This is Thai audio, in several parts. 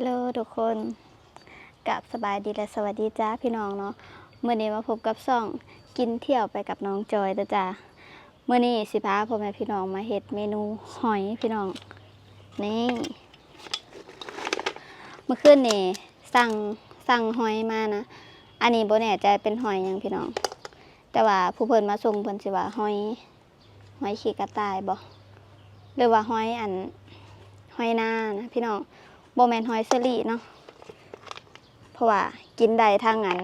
ฮัลโหลทุกคนกับสบายดีและสวัสดีจ้าพี่น้องเนาะเมื่อนี้มาพบกับซ่องกินเที่ยวไปกับน้องจอยจ้าเมื่อนี้สิพาพ่อแม่พี่น้องมาเฮ็ดเมนูหอยพี่น้องนี่เมื่อคืนนี่สั่งสั่งหอยมานะอันนี้โบแน่ใจเป็นหอยยังพี่น้อง แต่ว่าผู้เพิ่นมาส่งเพิ่นสิว่าหอยหอยขี้กระต่ายบ่หรือว่าหอยอันหอยนานะพี่น้อง โบแมนหอยเซรี่เนาะเพราะว่ากินได้ทั้งอัน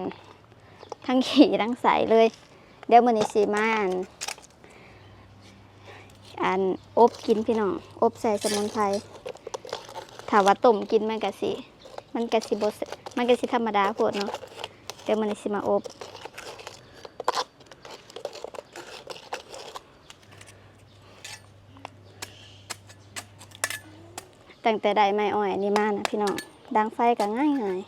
ทั้งขี่ทั้งใสเลย เดี๋ยวมือนี้สิมาอันอันอบกินพี่น้องอบใส่สมุนไพรถ้าว่าต้มกินมันก็สิมันก็สิบ่แซ่บมันก็สิธรรมดาโพดเนาะเดี๋ยวมือนี้สิมาอบ ตั้งแต่ได้ไม้อ้อยอันนี้มานะพี่น้องดังไฟก็ง่ายง่าย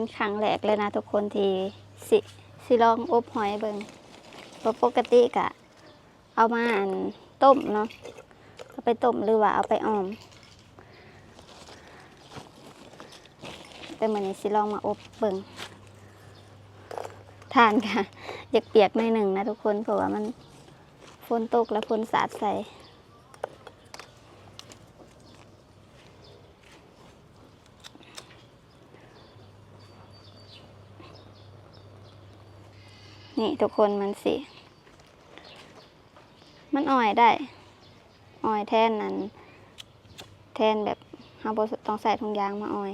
เป็นครั้งแรกเลยนะทุกคนที่สิสิลองอบหอยเบิงเพราะปกติกะ เอามาอันต้มเนาะเอาไปต้มหรือว่าเอาไปออม แต่เหมือนนี้สิลองมาอบเบิงทานค่ะ อยากเปียกในอยหนึ่งนะทุกคนเพราะว่ามันฝนตกแล้วฝนสาดใส่ นี่ทุกคนมันสิ มันอ่อยได้อ่อยแทนนั้น แทนแบบเราบ่ต้องใส่ถุงยางมาอ่อย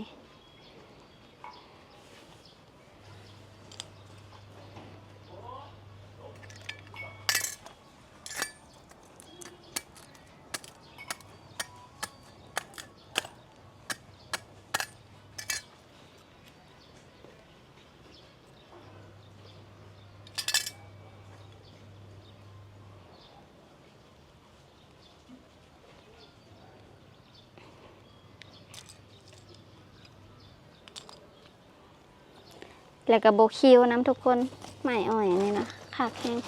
แล้วก็โบคิวน้ำทุกคนไม่อ่อยนี่นะขากแห้ง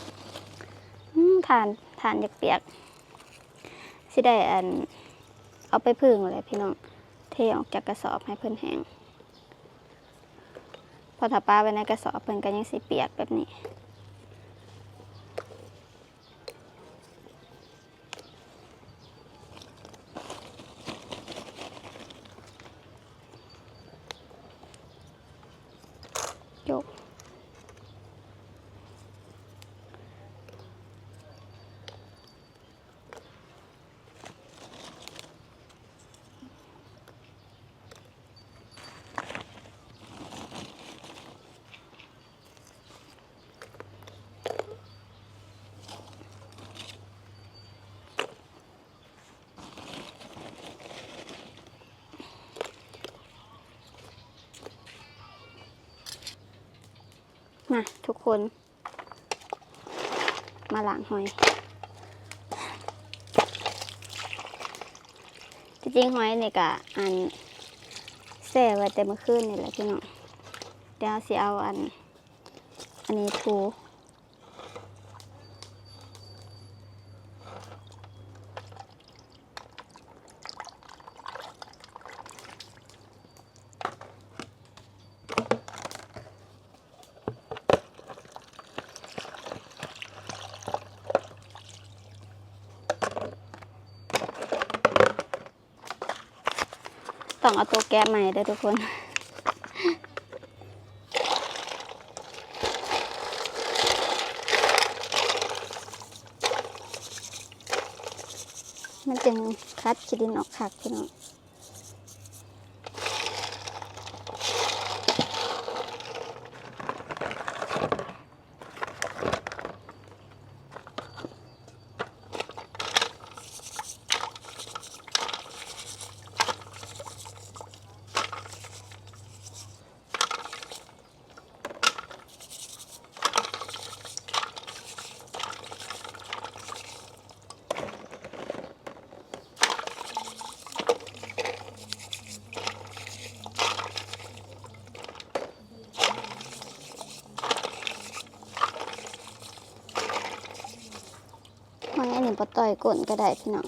ทานทานอยากเปียกสิได้อัน เอาไปพึ่งเลยพี่น้อง เทออกจากกระสอบให้เพิ่นแห้ง พอถ้าปลาไปในกระสอบเพิ่นก็ยังสิเปียกแบบนี้ ยก ทุกคน มาล้างหอย จริงหอยเนี่ยกะอันแส่ไว้แต่เมื่อคืนนี่แหละพี่น้องเดี๋ยวสิเอาอัน อันนี้ทู ต้องเอาตัวแก้ใหม่เด้อทุกคน มันจึงคัดขี้ดินออกขักพี่น้อง ปลา ต่อยก่นก็ได้พี่น้อง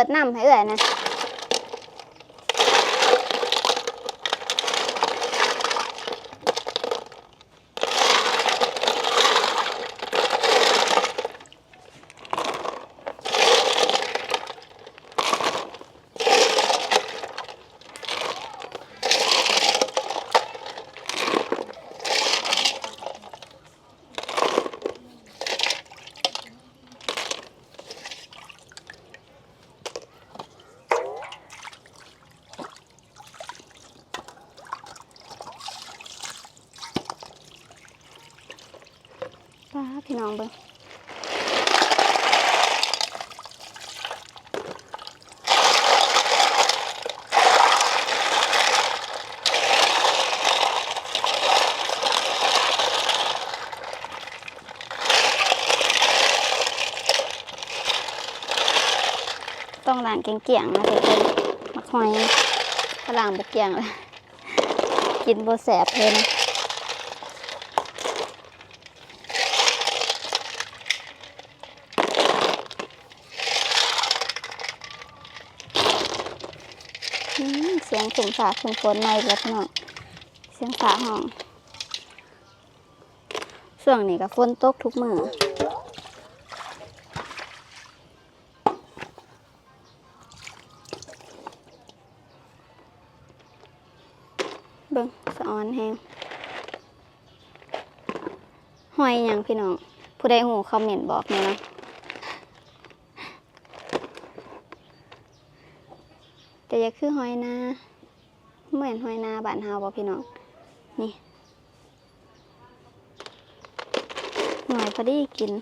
ปิดน้ำให้เอื่อยนะ เบิ่งต้องล้างเกลี่ยงๆนะเด็กเลยมักหอยถ้าล้างบุกเกลี่ยงเลยกินบ่แสบเลยน เสียงสุ่มฝาสุ่มฝนในแล้วพี่น้องเสียงฝาห้องช่วงนี้ก็ฝนตกทุกมือเบิ่งสะออนแฮงหอยหยังพี่น้อง ผู้ใดหูคอมเมนต์บอกหน่อยนะ แต่อย่า คือหอยนาเหมือนหอยนาบ้านเฮาบ่พี่น้องนี่หน่อยพอดีกิน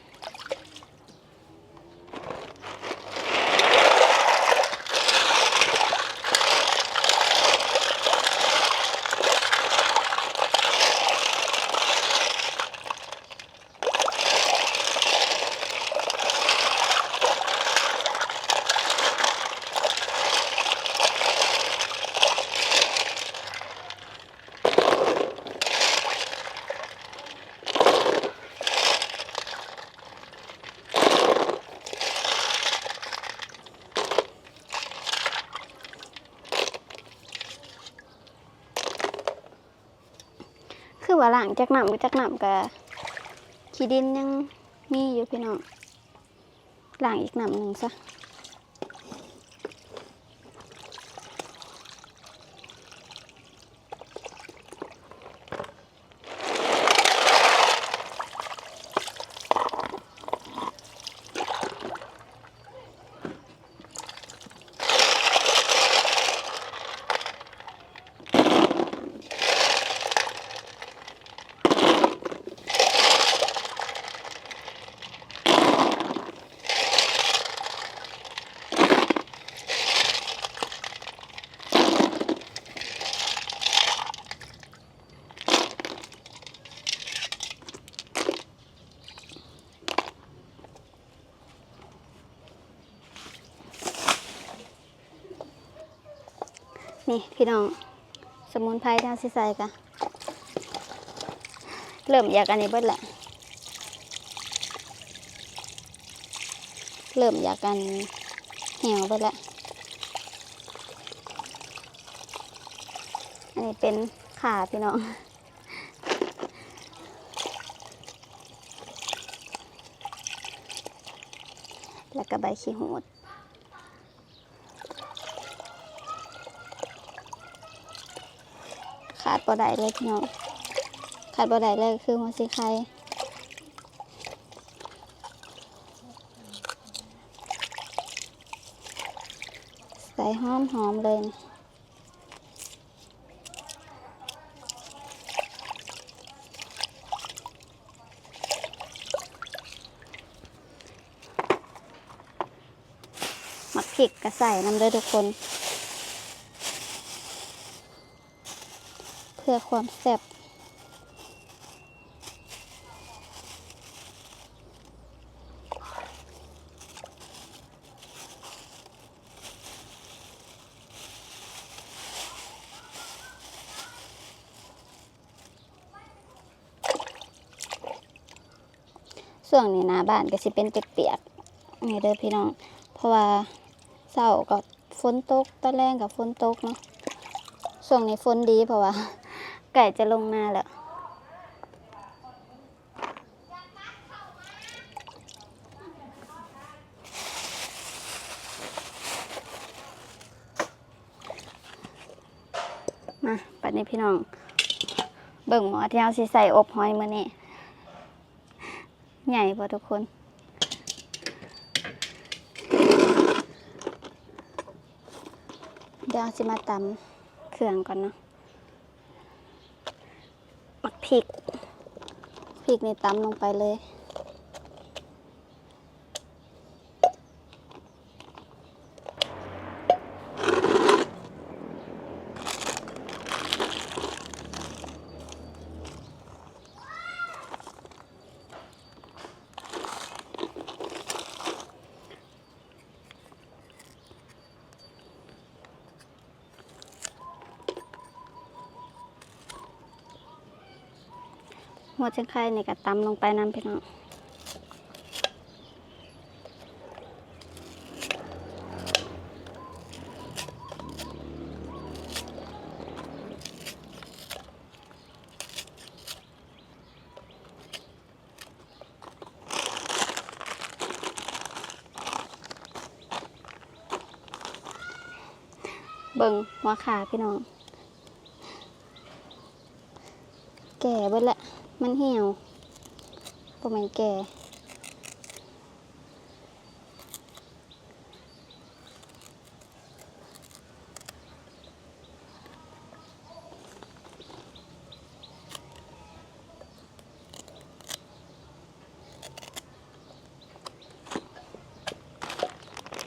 คือว่าหลังจากน้ำก็จากน้ำก็ขี้ดินยังมีอยู่พี่น้องหลังอีกน้ำหนึ่งซะ นี่พี่น้อง สมุนไพรทางสิใส่กะเริ่มอยากอันนี้เบิดแหละเริ่มอยากกันเหี่ยวเบิดและอันนี้เป็นขาพี่น้องแล้วก็ใบขี้หูด ขาดบ่ได้เลยพี่น้องขาดบ่ได้เลยคือหัวสีไข่ใส่หอมหอมเลยนี่มักพริกก็ใส่น้ำเลยทุกคน พื่อความแซ่บส่วงนี้นาบ้านก็สิเป็นเปียกๆนี่เด้อพี่น้อง เพราะว่าเช้ากับฝนตกตอนแรกกับฝนตกเนาะส่วงนี้ฝนดีเพราะว่า ไก่จะลงนาแล้วมาปัดนี้พี่น้อง เบิ่งหมอที่เอาสิใส่อบหอยมื้อนี้ใหญ่ป่ะทุกคนเดี๋ยวสิมาตำเครื่องก่อนเนาะ พริกพริกนี่ตำลงไปเลย หัวเชียงไข่นี่ก็ตำลงไปน้ำพี่น้องเบิ่งหัวขาพี่น้อง แก่เบิดละ มันเหี่ยวประมาณแก่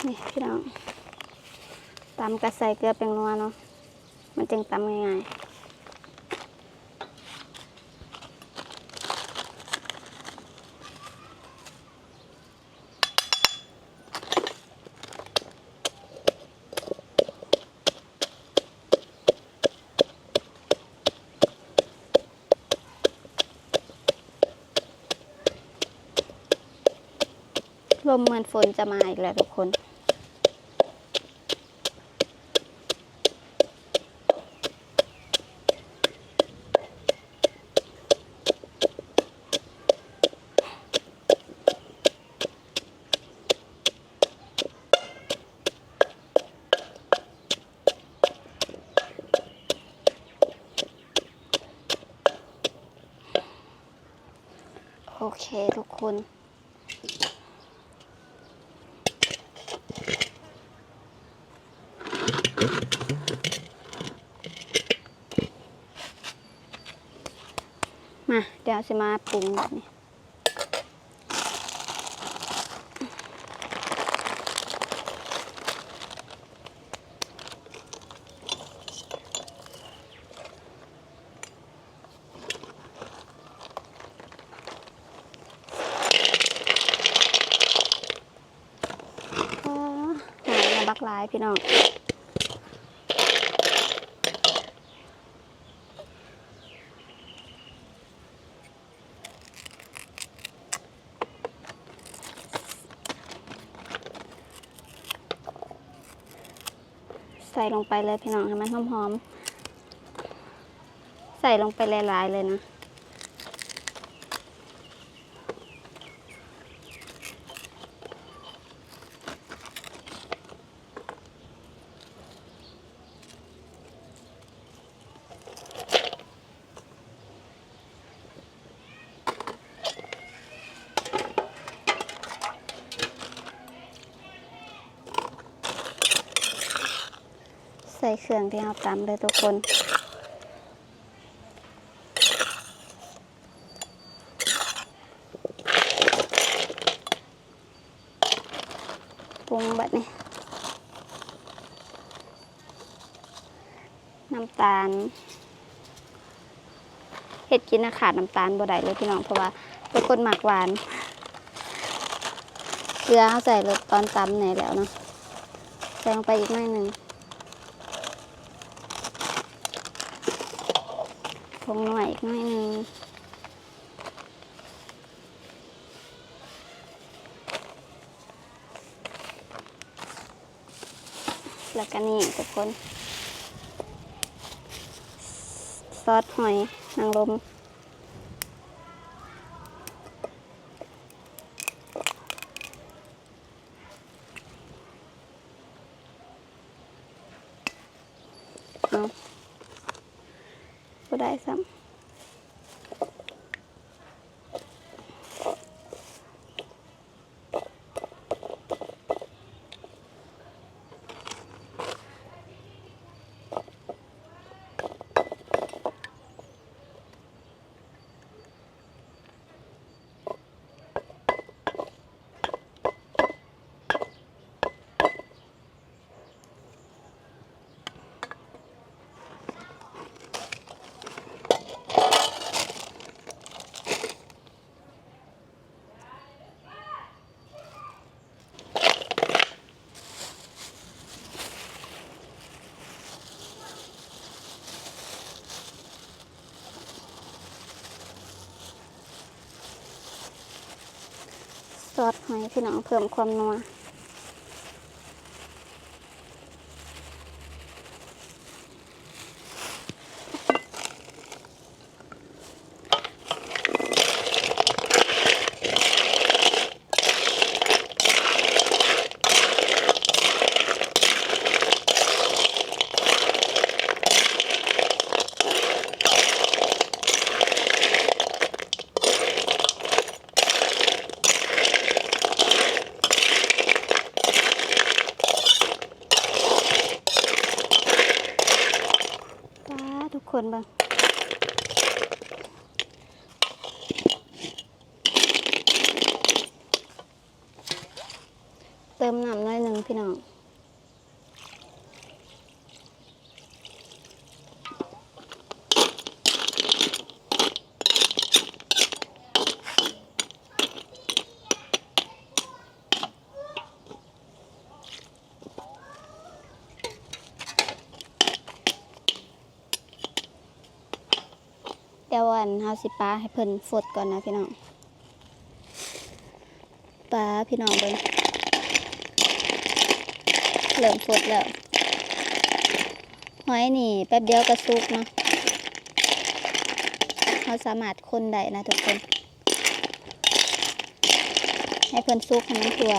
นี่พี่น้องตำกระใส่เกลือเป็นนัวเนาะ มันจึงตำง่ายๆ ลมเหมือนฝนจะมาอีกแล้วทุกคนโอเคทุกคน มา เดี๋ ยวจะมาปรุงนี่อ๋อหายมาบักหลายพี่น้อง ใส่ลงไปเลยพี่น้องให้มันหอมๆใส่ลงไปหลายๆเลยนะ เครื่องที่เราตำเลยทุกคน ปรุงแบบนี้ น้ำตาล เห็ดกินนะขาดน้ำตาลบ่ได้เลยพี่น้องเพราะว่าเป็นคนหมักหวาน เกลือเขาใส่เลยตอนตำเนี่ยแล้วเนาะใส่ลงไปอีกหน่อยหนึ่ง งหน่อยอีกหน่อยนึงแล้วก็นี่ทุกคน ซอสหอยนางรมเอาบ่ ได้ ซอสหอยพี่น้องเพิ่มความนัว เติมน้ำหน้อยหนึ่งพี่น้องเดี๋ยววันเฮาสิปลาให้เพิ่นฟดก่อนนะพี่น้องปลาพี่น้องเบิ่ง เริ่มฟดแล้ว หอยนี่แป๊บเดียวก็สุกเนาะเราสามารถคนได้นะทุกคน ให้เพิ่นสุกให้มันทั่ว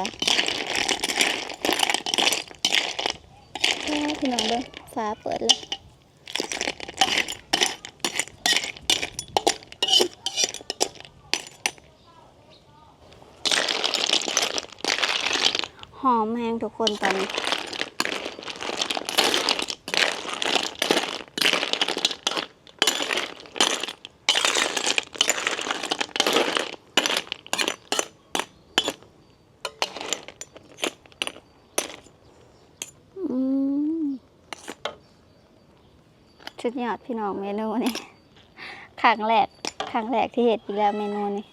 พี่น้องเบิ่งฟ้าเปิดแล้วหอมแห้งทุกคนตอนนี้ ชุดยอดพี่น้องเมนูนี่ครั้งแรกครั้งแรกที่เห็ดอีกแล้วเมนูนี้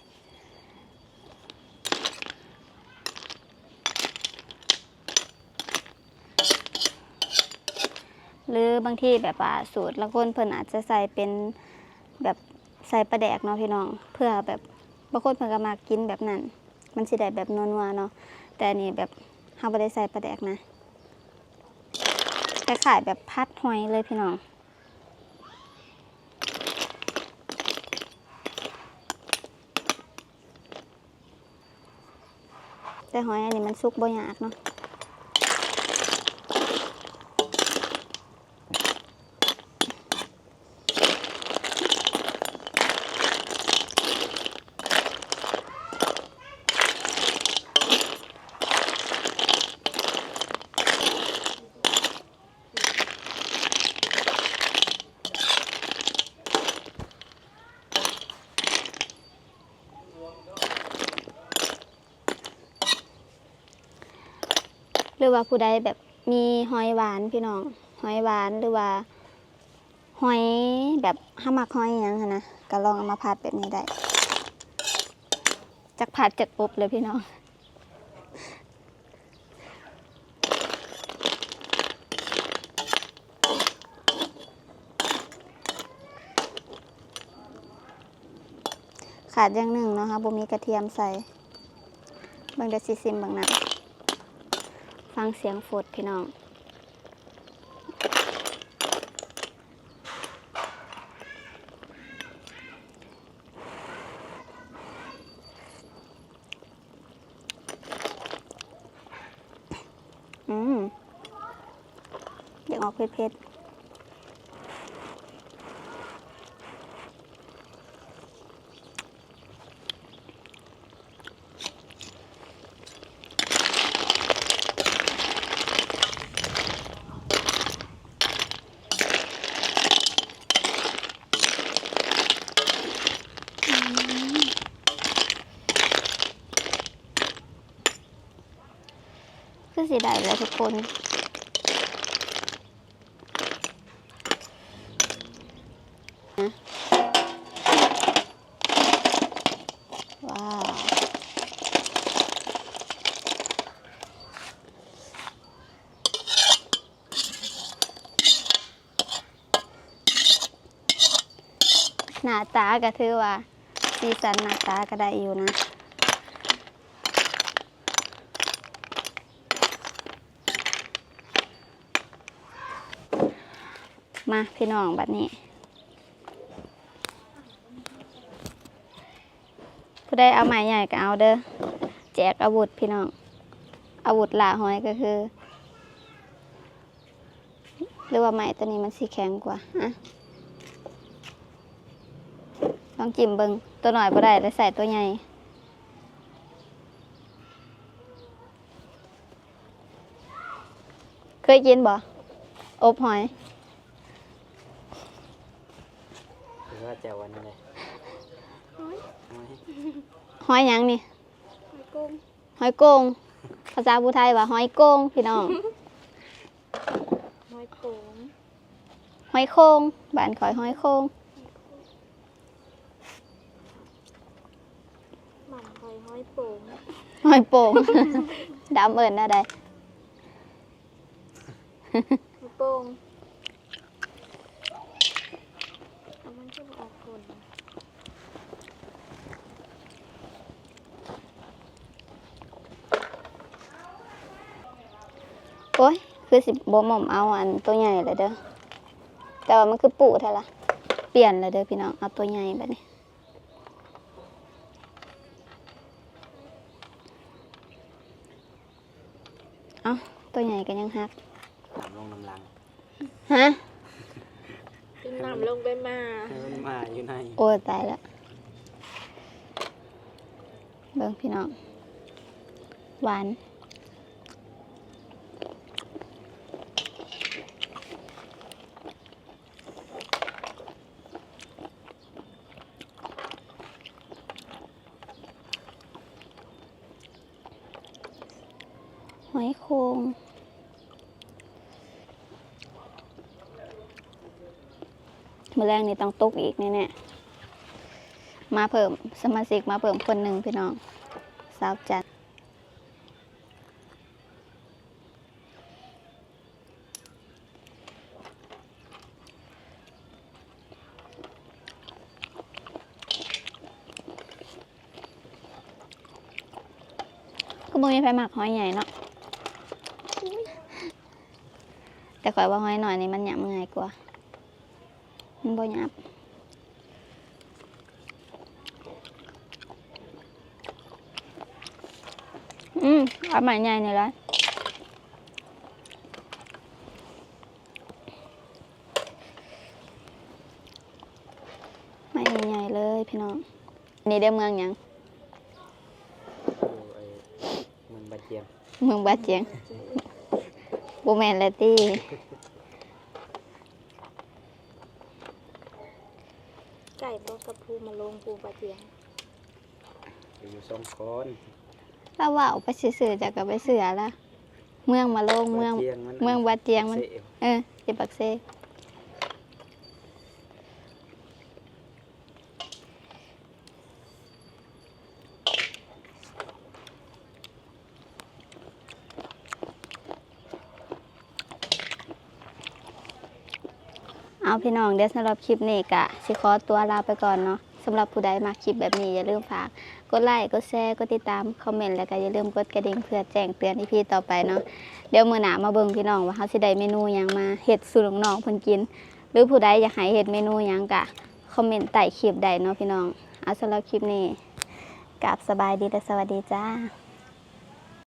หรือบางที่แบบว่าสูตรละคนเพิ่นอาจจะใส่เป็นแบบใส่ปลาแดกเนาะพี่น้อง เพื่อแบบบางคนเพิ่นก็มากินแบบนั้น มันสิได้แบบนัวๆเนาะแต่นนี่แบบเฮาบ่ได้ใส่ปลาแดกนะคล้ายๆแบบพัดหอยเลยพี่น้อง แต่หอยอันนี้มันสุกบ่ยากเนาะ หรือว่าผู้ใดแบบมีหอยหวานพี่น้องหอยหวานหรือว่าหอยแบบห้ามักหอยหยังนะก็ลองเอามาผัดแบบนี้ได้จากผัดจากอบเลยพี่น้องขาดอย่างหนึ่งเนาะคะบ่มีกระเทียมใส่บางเดยวซิซิมบางนั้น ฟังเสียงฝดพี่น้องอืมเดี๋ยวออกเผ็ด ด้เลยทุกคน ว้าว หน้าตาก็ถือว่าสีสันหน้าตาก็ได้อยู่นะ มาพี่น้องบัดนี้ ผู้ใดเอาไม้ใหญ่ก็เอาเด้อแจกอาวุธพี่น้อง อาวุธล่าหอยก็คือ หรือว่าไม้ตัวนี้มันสีแข็งกว่าอะลองจิ้มเบิงตัวหน่อยบ่ได้เลยใส่ตัวใหญ่เคยกินบ่อบหอย หรือว่าแจววันนี้เลยหอยหยังนี่หอยกุ้งหอยโกง ภาษาผู้ไทยว่าหอยโกงพี่น้อง หอยโป๋งหอยโคงบ้านข่อยหอยโคงหม่ำหอยหอยโป๋งหอยโป่ง ดำเอิญอะไรหอยโป่งเอามันขึ้นออกคน โอ้ยคือสิบบ่หม่อมเอาอันตัวใหญ่เลยเด้อแต่ว่ามันคือปูเท่าละเปลี่ยนเลยเด้อพี่น้องเอาตัวใหญ่แบบนี้เอาตัวใหญ่กันยังฮักถามลงน้ำลังฮะขึ้นน้ำลงไปมาให้มันมาอยู่ในโอ้ยตายแล้วเบิ่งพี่น้องหวาน หอยโคงมือ แรกนี่ต้องตกอีกแน่ๆมาเพิ่มสมาชิกมาเพิ่มคนหนึ่งพี่น้องสาวจันก็บ่มีไผหมักหอยใหญ่เนาะแต่ข่อยว่าหอยหน่อยนี่มันหยาบง่ายกว่า มันบ่หยาบอืมเอาใหม่ใหญ่นี่แหละไม่ใหญ่ๆเลยพี่น้องอันนี้ได้เมืองหยังอยู่ไอ้มันบาดเจียมเมืองบาดเจียงบ่แม่นและติ ไก่บกับภูมาลงภูปลา เจียงอยู่สองคนแล้วว่าเอาไปซื้อๆจากก็ไปซื้อละเมืองมาลงเมืองจียงมันเมืองวัดเจียงมันเสพเออเจ็บปักเซเอาพี่น้องเดี๋ยวสำหรับคลิปนี้กะสิขอตัวลาไปก่อนเนาะสำหรับผู้ใดมาคลิปแบบนี้อย่าลืมฝากกดไลค์กดแชร์กดติดตามคอมเมนต์แล้วก็อย่าลืมกดกระดิ่งเพื่อแจ้งเตือนอีพีต่อไปเนาะเดี๋ยวมือหนามาเบิ่งพี่น้องว่าเขาสิได้เมนูหยังมาเฮ็ดสู่น้องๆเพิ่นกิน หรือผู้ใดอยากให้เฮ็ดเมนูหยังกะคอมเมนต์ใต้คลิปได้เนาะพี่น้องเอาสำหรับคลิปนี้กลับสบายดีและสวัสดีจ้า